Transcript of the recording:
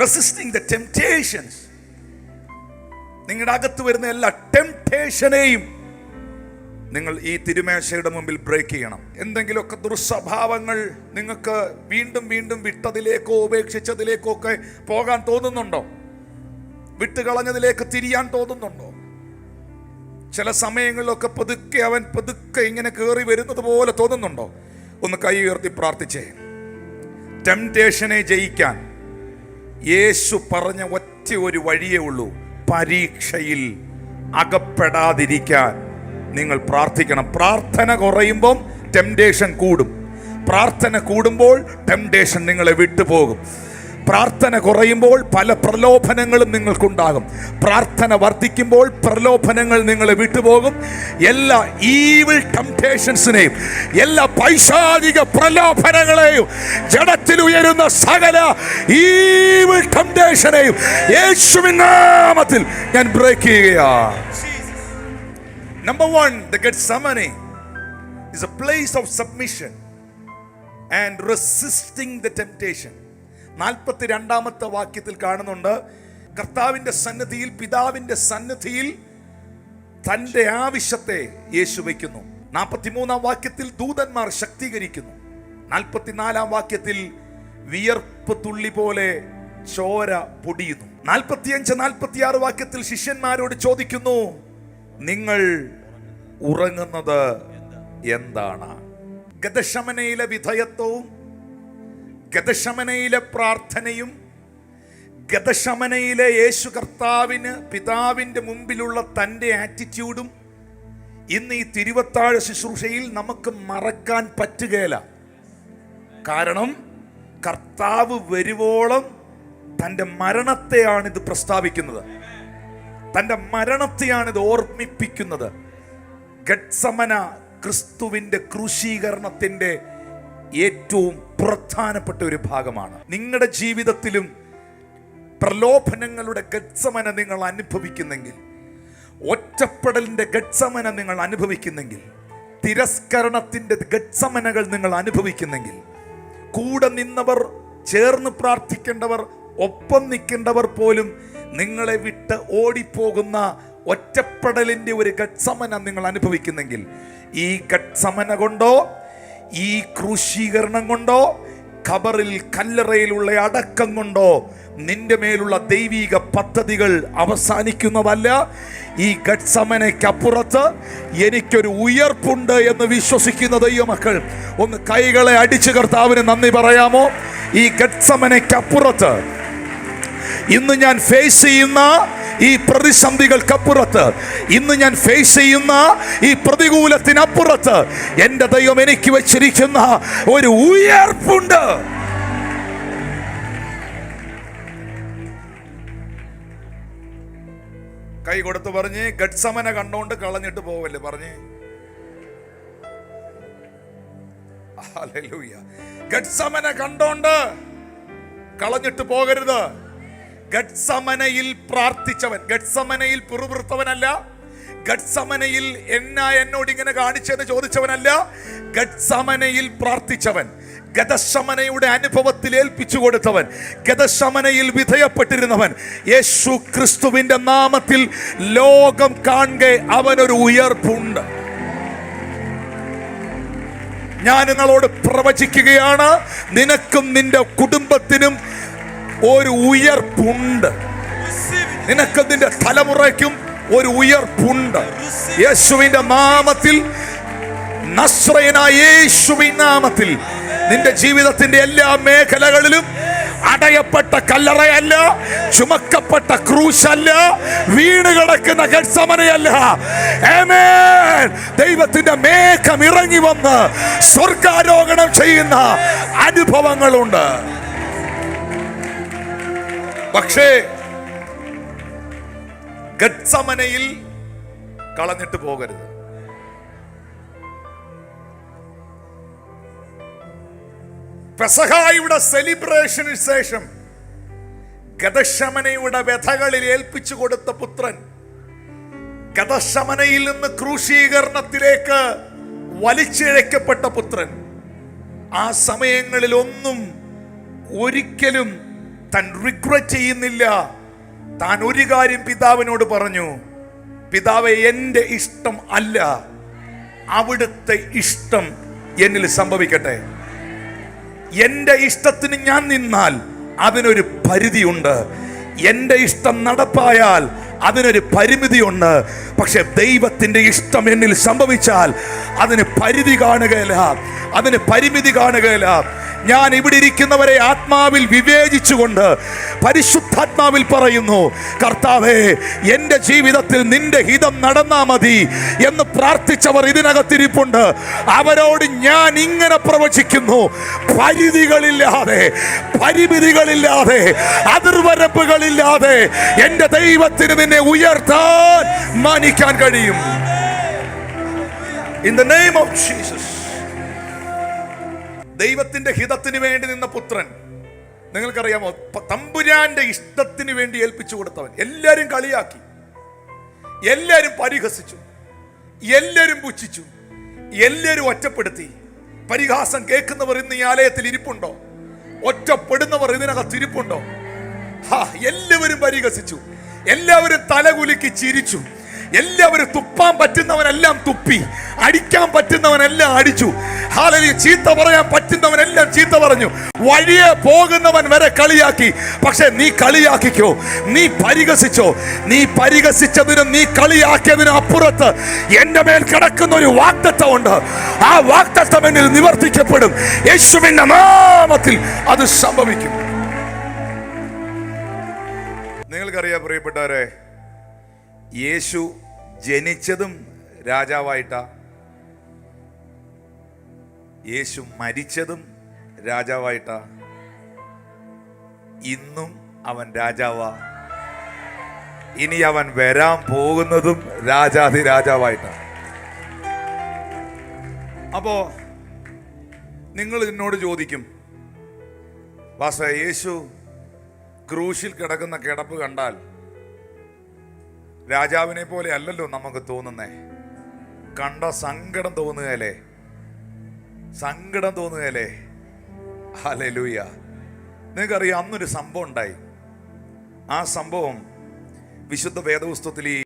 Resisting the temptations നിങ്ങളുടെ അകത്ത് വരുന്ന എല്ലാ ടെംപ്റ്റേഷനെയും നിങ്ങൾ ഈ തിരുമേശയുടെ മുമ്പിൽ ബ്രേക്ക് ചെയ്യണം. എന്തെങ്കിലുമൊക്കെ ദുർസ്വഭാവങ്ങൾ നിങ്ങൾക്ക് വീണ്ടും വീണ്ടും വിട്ടതിലേക്കോ ഉപേക്ഷിച്ചതിലേക്കോ ഒക്കെ പോകാൻ തോന്നുന്നുണ്ടോ? വിട്ടുകളഞ്ഞതിലേക്ക് തിരിയാൻ തോന്നുന്നുണ്ടോ? ചില സമയങ്ങളിലൊക്കെ പതുക്കെ അവൻ പതുക്കെ ഇങ്ങനെ കയറി വരുന്നത് പോലെ തോന്നുന്നുണ്ടോ? ഒന്ന് കൈ ഉയർത്തി പ്രാർത്ഥിച്ചേ. ടെംപ്റ്റേഷനെ ജയിക്കാൻ യേശു പറഞ്ഞ ഒറ്റ ഒരു വഴിയേ ഉള്ളൂ. പരീക്ഷയിൽ അകപ്പെടാതിരിക്കാൻ നിങ്ങൾ പ്രാർത്ഥിക്കണം. പ്രാർത്ഥന കുറയുമ്പം ടെംപ്ടേഷൻ കൂടും. പ്രാർത്ഥന കൂടുമ്പോൾ ടെംപ്ടേഷൻ നിങ്ങളെ വിട്ടുപോകും. പ്രാർത്ഥന കുറയുമ്പോൾ പല പ്രലോഭനങ്ങളും നിങ്ങൾക്കുണ്ടാകും. പ്രാർത്ഥന വർദ്ധിക്കുമ്പോൾ പ്രലോഭനങ്ങൾ നിങ്ങളെ വിട്ടുപോകും. എല്ലാ ഈവിൾ ടെംപ്റ്റേഷൻസിനെയും എല്ലാ പൈശാചിക പ്രലോഭനങ്ങളെയും ജഡത്തിൽ ഉയരുന്ന സകല ഈവിൾ ടെംപ്റ്റേഷനെയും യേശുവിൻ നാമത്തിൽ ഞാൻ ബ്രേക്ക് ചെയ്യുകയാണ്. Number one the Gethsemane is a place of submission and resisting the temptation. നാൽപ്പത്തി രണ്ടാമത്തെ വാക്യത്തിൽ കാണുന്നുണ്ട് കർത്താവിന്റെ സന്നദ്ധിയിൽ പിതാവിന്റെ സന്നദ്ധിയിൽ തന്റെ ആവശ്യത്തെ യേശു വയ്ക്കുന്നു. നാൽപ്പത്തിമൂന്നാം വാക്യത്തിൽ ദൂതന്മാർ ശക്തീകരിക്കുന്നു. നാൽപ്പത്തിനാലാം വാക്യത്തിൽ വിയർപ്പ് തുള്ളി പോലെ ചോര പൊടിയുന്നു. നാൽപ്പത്തിയഞ്ച് നാൽപ്പത്തിയാറ് വാക്യത്തിൽ ശിഷ്യന്മാരോട് ചോദിക്കുന്നു നിങ്ങൾ ഉറങ്ങുന്നത് എന്താണ്? ഗതശമനയിലെ വിധേയത്വവും ഗതശമനയിലെ പ്രാർത്ഥനയും ഗതശമനയിലെ യേശു കർത്താവിന് പിതാവിന്റെ മുമ്പിലുള്ള തന്റെ ആറ്റിറ്റ്യൂഡും ഇന്ന് ഈ തിരുവത്താഴ ശുശ്രൂഷയിൽ നമുക്ക് മറക്കാൻ പറ്റുകയില്ല കാരണം കർത്താവ് വരുവോളം തന്റെ മരണത്തെയാണിത് പ്രസ്താവിക്കുന്നത്. തന്റെ മരണത്തെയാണിത് ഓർമ്മിപ്പിക്കുന്നത്. ഗഡ്സമന ക്രിസ്തുവിന്റെ ക്രൂശീകരണത്തിന്റെ ഏറ്റവും പ്രധാനപ്പെട്ട ഒരു ഭാഗമാണ്. നിങ്ങളുടെ ജീവിതത്തിലും പ്രലോഭനങ്ങളുടെ ഗത്സമന നിങ്ങൾ അനുഭവിക്കുന്നെങ്കിൽ ഒറ്റപ്പെടലിന്റെ ഗത്സമന നിങ്ങൾ അനുഭവിക്കുന്നെങ്കിൽ തിരസ്കരണത്തിന്റെ ഗത്സമനകൾ നിങ്ങൾ അനുഭവിക്കുന്നെങ്കിൽ കൂടെ നിന്നവർ ചേർന്ന് പ്രാർത്ഥിക്കേണ്ടവർ ഒപ്പം നിൽക്കേണ്ടവർ പോലും നിങ്ങളെ വിട്ട് ഓടിപ്പോകുന്ന ഒറ്റപ്പെടലിന്റെ ഒരു ഗത്സമന നിങ്ങൾ അനുഭവിക്കുന്നെങ്കിൽ ഈ ഗത്സമന കൊണ്ടോ ഈ ക്രൂശീകരണം കൊണ്ടോ ഖബറിൽ കല്ലറയിലുള്ള അടക്കം കൊണ്ടോ നിന്റെ മേലുള്ള ദൈവീക പദ്ധതികൾ അവസാനിക്കുന്നതല്ല. ഈ ഗഡ്സമനയ്ക്കപ്പുറത്ത് എനിക്കൊരു ഉയർപ്പുണ്ട് എന്ന് വിശ്വസിക്കുന്ന ദൈവമക്കൾ ഒന്ന് കൈകളെ അടിച്ചു കർത്താവിന് നന്ദി പറയാമോ? ഈ ഗഡ്സമനയ്ക്കപ്പുറത്ത് ഇന്ന് ഞാൻ ഫേസ് ചെയ്യുന്ന ഈ പ്രതിസന്ധികൾക്കപ്പുറത്ത് ഇന്ന് ഞാൻ ഫേസ് ചെയ്യുന്ന ഈ പ്രതികൂലത്തിനപ്പുറത്ത് എന്റെ ദൈവം എനിക്ക് വെച്ചിരിക്കുന്ന ഒരു ഉയർപ്പുണ്ട്. കൈ കൊടുത്ത് പറഞ്ഞ് ഗഡ്സമന കണ്ടോണ്ട് കളഞ്ഞിട്ട് പോവല്ലേ പറഞ്ഞേ. ഗഡ്സമന കണ്ടോണ്ട് കളഞ്ഞിട്ട് പോകരുത്. ഗഡ്സമനയിൽ പ്രാർത്ഥിച്ചവൻ ഗഡ്സമനയിൽ പിറുപിറുത്തവനല്ല ഗഡ്സമനയിൽ എന്നാ എന്നോട് ഇങ്ങനെ കാണിച്ചെന്ന് ചോദിച്ചവനല്ല ഗഡ്സമനയിൽ പ്രാർത്ഥിച്ചവൻ ഗതശമനയുടെ അനുഭവത്തിൽ ഏൽപ്പിച്ചു കൊടുത്തവൻ ഗതശമനയിൽ വിധേയപ്പെട്ടിരുന്നവൻ യേശു ക്രിസ്തുവിന്റെ നാമത്തിൽ ലോകം കാണെ അവനൊരു ഉയർപ്പുണ്ട്. ഞാൻ നിങ്ങളോട് പ്രവചിക്കുകയാണ് നിനക്കും നിന്റെ കുടുംബത്തിനും ഒരു ഉയർപ്പുണ്ട്. നിനക്ക് നിന്റെ തലമുറയ്ക്കും ഒരു ഉയർപ്പുണ്ട്. യേശുവിന്റെ നാമത്തിൽ നസ്രയനായ നാമത്തിൽ നിന്റെ ജീവിതത്തിന്റെ എല്ലാ മേഖലകളിലും അടയപ്പെട്ട കല്ലറയല്ല ചുമക്കപ്പെട്ട ക്രൂശല്ല വീണ് കിടക്കുന്ന ഗഡ്സമനയല്ല. ദൈവത്തിന്റെ മേഘം ഇറങ്ങി വന്ന് സ്വർഗാരോഹണം ചെയ്യുന്ന അനുഭവങ്ങളുണ്ട്. പക്ഷേ ഗത്സമനയിൽ കളഞ്ഞിട്ട് പോകരുത്. പെസഹായുടെ സെലിബ്രേഷന് ശേഷം ഗതശമനയുടെ വ്യഥകളിൽ ഏൽപ്പിച്ചു കൊടുത്ത പുത്രൻ ഗതശമനയിൽ നിന്ന് ക്രൂശീകരണത്തിലേക്ക് വലിച്ചിഴക്കപ്പെട്ട പുത്രൻ ആ സമയങ്ങളിൽ ഒന്നും ഒരിക്കലും താൻ റിഗ്രറ്റ് ചെയ്യുന്നില്ല. താൻ ഒരു കാര്യം പിതാവിനോട് പറഞ്ഞു. പിതാവെ എന്റെ ഇഷ്ടം അല്ല. അവിടുത്തെ ഇഷ്ടം എന്നിൽ സംഭവിക്കട്ടെ. എന്റെ ഇഷ്ടത്തിന് ഞാൻ നിന്നാൽ അതിനൊരു പരിധിയുണ്ട്. എന്റെ ഇഷ്ടം നടപ്പായാൽ അതിനൊരു പരിമിതിയുണ്ട്. പക്ഷെ ദൈവത്തിന്റെ ഇഷ്ടം എന്നിൽ സംഭവിച്ചാൽ അതിന് പരിധി കാണുകയില്ല. അതിന് പരിമിതി കാണുകയില്ല. ഞാൻ ഇവിടെ ഇരിക്കുന്നവരെ ആത്മാവിൽ വിവേചിച്ചുകൊണ്ട് പരിശുദ്ധാത്മാവിൽ പറയുന്നു കർത്താവേ എന്റെ ജീവിതത്തിൽ നിന്റെ ഹിതം നടന്നാ മതി എന്ന് പ്രാർത്ഥിച്ചവർ ഇതിനകത്തിരിപ്പുണ്ട്. അവരോട് ഞാൻ ഇങ്ങനെ പ്രവചിക്കുന്നു പരിധികളില്ലാതെ പരിമിതികളില്ലാതെ അതിർവരമ്പുകളില്ലാതെ എന്റെ ദൈവത്തിന് നിന്നെ ഉയർത്താൻ മാനിക്കാൻ കഴിയും. In the name of Jesus ദൈവത്തിന്റെ ഹിതത്തിന് വേണ്ടി നിന്ന പുത്രൻ. നിങ്ങൾക്കറിയാമോ? തമ്പുരാന്റെ ഇഷ്ടത്തിന് വേണ്ടി ഏൽപ്പിച്ചു കൊടുത്തവൻ. എല്ലാവരും കളിയാക്കി. എല്ലാവരും പരിഹസിച്ചു. എല്ലാവരും പുച്ഛിച്ചു. എല്ലാവരും ഒറ്റപ്പെടുത്തി. പരിഹാസം കേൾക്കുന്നവർ ഇന്ന് ഈ ആലയത്തിൽ ഇരിപ്പുണ്ടോ? ഒറ്റപ്പെടുന്നവർ ഇതിനകത്ത് ഇരിപ്പുണ്ടോ? ഹാ എല്ലാവരും പരിഹസിച്ചു. എല്ലാവരും തലകുലുക്കി ചിരിച്ചു. എല്ലാവരും തുപ്പാൻ പറ്റുന്നവനെല്ലാം തുപ്പി. അടിക്കാൻ പറ്റുന്നവനെല്ലാം അടിച്ചു. ഹാലലി ചീത്ത പറയാൻ പറ്റുന്നവനെല്ലാം ചീത്ത പറഞ്ഞു. വഴിയെ പോകുന്നവൻ വരെ കളിയാക്കി. പക്ഷെ നീ കളിയാക്കിക്കോ. നീ പരിഹസിച്ചോ. നീ പരിഹസിച്ചതിനും നീ കളിയാക്കിയതിനും അപ്പുറത്ത് എന്റെ മേൽ കിടക്കുന്ന ഒരു വാക്തത്വമുണ്ട് ആ വാക്തത്വം എന്നിൽ നിവർത്തിക്കപ്പെടും. യേശുവിന്റെ നാമത്തിൽ അത് സംഭവിക്കും. നിങ്ങൾക്കറിയാം പ്രിയപ്പെട്ടവരെ യേശു ജനിച്ചതും രാജാവായിട്ടാ യേശു മരിച്ചതും രാജാവായിട്ടാ. ഇന്നും അവൻ രാജാവാ. ഇനി അവൻ വരാൻ പോകുന്നതും രാജാതി രാജാവായിട്ട അപ്പോ നിങ്ങൾ എന്നോട് ചോദിക്കും വാസ യേശു ക്രൂശിൽ കിടക്കുന്ന കിടപ്പ് കണ്ടാൽ രാജാവിനെ പോലെ അല്ലല്ലോ നമുക്ക് തോന്നുന്നേ? കണ്ട സങ്കടം തോന്നുകയല്ലേ സങ്കടം തോന്നുകയല്ലേ? ഹലേ ലൂയ നിങ്ങൾക്കറിയാം അന്നൊരു സംഭവം ഉണ്ടായി. ആ സംഭവം വിശുദ്ധ വേദപുസ്തകത്തിൽ ഈ